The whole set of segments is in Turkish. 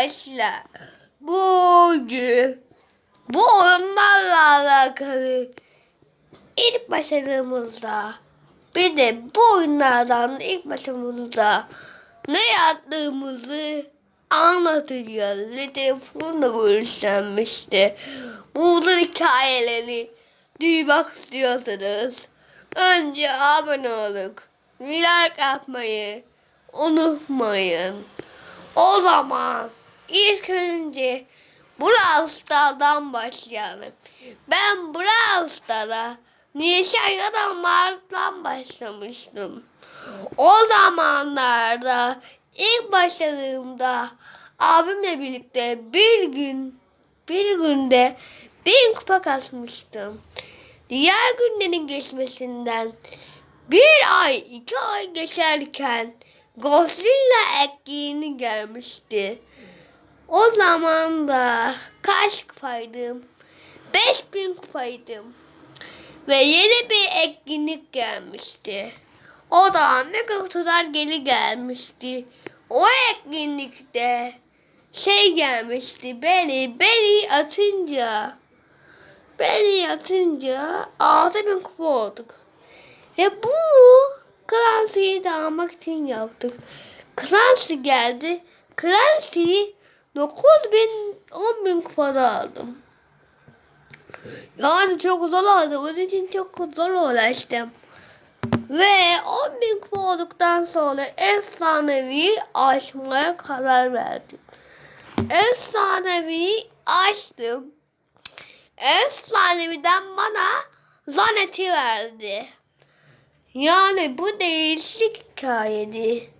arkadaşlar bugün bu oyunlarla alakalı ilk başladığımızda bir de bu oyunlardan ilk başladığımızda ne yaptığımızı anlatacağız. Ve telefonla görüşlenmişti. Bu hikayeleri duymak istiyorsanız önce abone olup like atmayı unutmayın. O zaman ilk önce Brawl Stars'dan başlayalım. Ben Brawl Stars'a Nisan ya da Mart'tan başlamıştım. O zamanlarda ilk başladığımda abimle birlikte bir gün bir günde bin kupa kasmıştım. Diğer günlerin geçmesinden bir ay iki ay geçerken Godzilla etkinliği gelmişti. O zaman da kaç kupaydım? 5000 kupaydım. Ve yeni bir etkinlik gelmişti. O da mega kutular geri gelmişti. O etkinlikte şey gelmişti. Beni, beni atınca beni atınca 6000 kupa olduk. Ve bu Clancy'yi de almak için yaptık. Clancy geldi. Clancy'yi 9000 10000 kupada aldım. Yani çok zor oldu. Onun için çok zor uğraştım. Ve 10.000 kupa olduktan sonra efsanevi açmaya karar verdim. Efsanevi açtım. Efsaneviden bana zaneti verdi. Yani bu değişik hikayedi.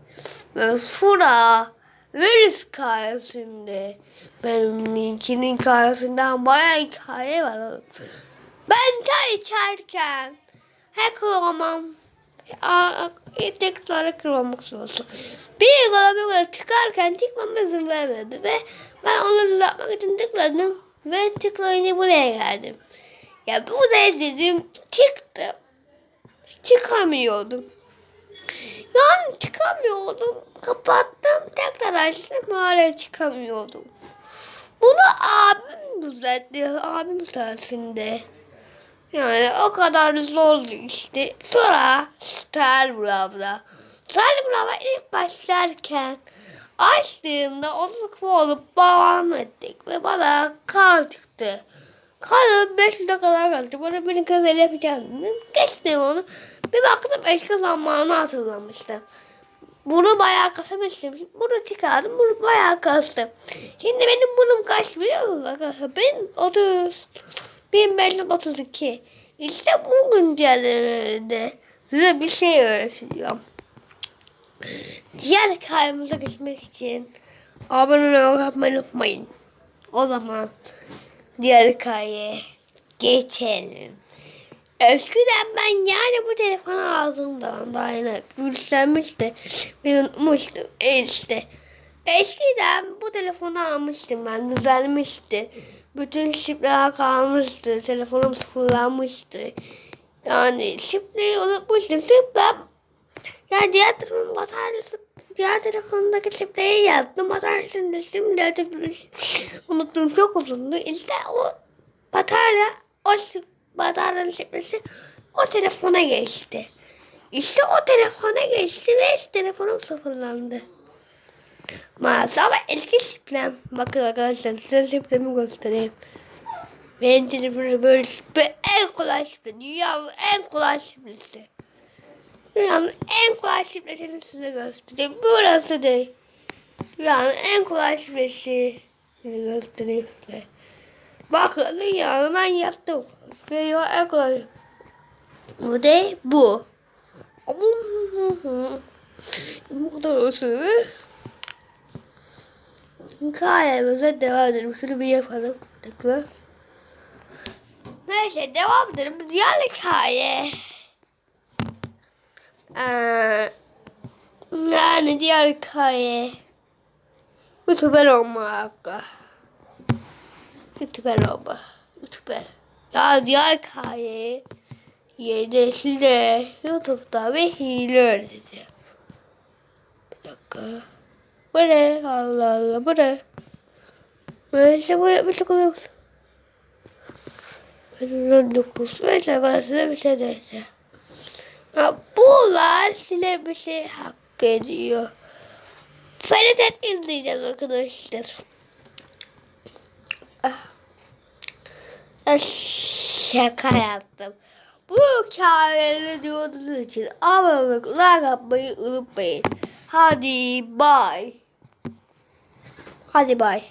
Ve sonra virüs hikayesinde benim ikinin hikayesinden bayağı hikaye var. Ben çay içerken hack olmam tekrar kırmamak zorunda. Bir uygulamayı tıkarken tıkmama izin vermedi ve ben onu düzeltmek için tıkladım ve tıklayınca buraya geldim. Ya buraya dedim çıktım. Çıkamıyordum. Yani çıkamıyordum. Kapattım tekrar açtım hala çıkamıyordum. Bunu abim düzeltti. Abim sayesinde. Yani o kadar zordu işte. Sonra Star Brawl'a. Star Brawl'a ilk başlarken açtığımda onu olup devam ettik ve bana kar çıktı. Karım 5 kadar kaldı. Bana bir kazayla yapacağım dedim. Geçtim onu. Bir baktım eski zamanı hatırlamıştım. Bunu bayağı kasamıştım. Bunu çıkardım. Bunu bayağı kastım. Şimdi benim bunum kaç biliyor musun arkadaşlar? Ben 30. 1532. İşte bu güncellemede size bir şey öğreteceğim. Diğer hikayemize geçmek için abone olmayı unutmayın. O zaman diğer hikayeye geçelim. Eskiden ben yani bu telefonu aldığımda daha yine virüslenmişti. Ben unutmuştum. E işte. Eskiden bu telefonu almıştım ben. Düzelmişti. Bütün şifreler kalmıştı. Telefonum sıfırlanmıştı. Yani şifreyi unutmuştum. Şifrem yani diğer telefonun bataryası diğer telefondaki şifreyi yazdım. Bataryasını şimdi unuttum. Çok uzundu. İşte o batarya o bataryanın şifresi o telefona geçti. İşte o telefona geçti ve telefonum sıfırlandı. Maalesef ama eski şifrem. Bakın arkadaşlar size şifremi göstereyim. Benim telefonum böyle şifre en kolay şifre. Dünyanın en kolay şifresi. Dünyanın en kolay şifresini size göstereyim. Burası değil. Dünyanın en kolay şifresi göstereyim size. Bakın dünyanın ben yaptım. En kolay. Bu değil bu. Bu kadar olsun. Hikayemize devam edelim. Şunu bir yapalım. Tekrar. Neyse devam edelim. Diğer hikaye. Ee, yani diğer hikaye. Youtuber olmak. Youtuber olma. Youtuber. Ya diğer hikaye. Yeni size YouTube'da ve hile öğreteceğim. Bir dakika. Bu ne? Allah Allah bu ne? Böyle bu yapmıştık olur. Ben dokuz. Neyse arkadaşlar bir şey neyse. Ha, Buğular size bir şey hak ediyor. Feritet izleyeceğiz arkadaşlar. Ah. Ah, Şaka yaptım. Bu hikayeleri duyduğunuz için abone olmayı, like atmayı unutmayın. Hadi bye. Hadi bye.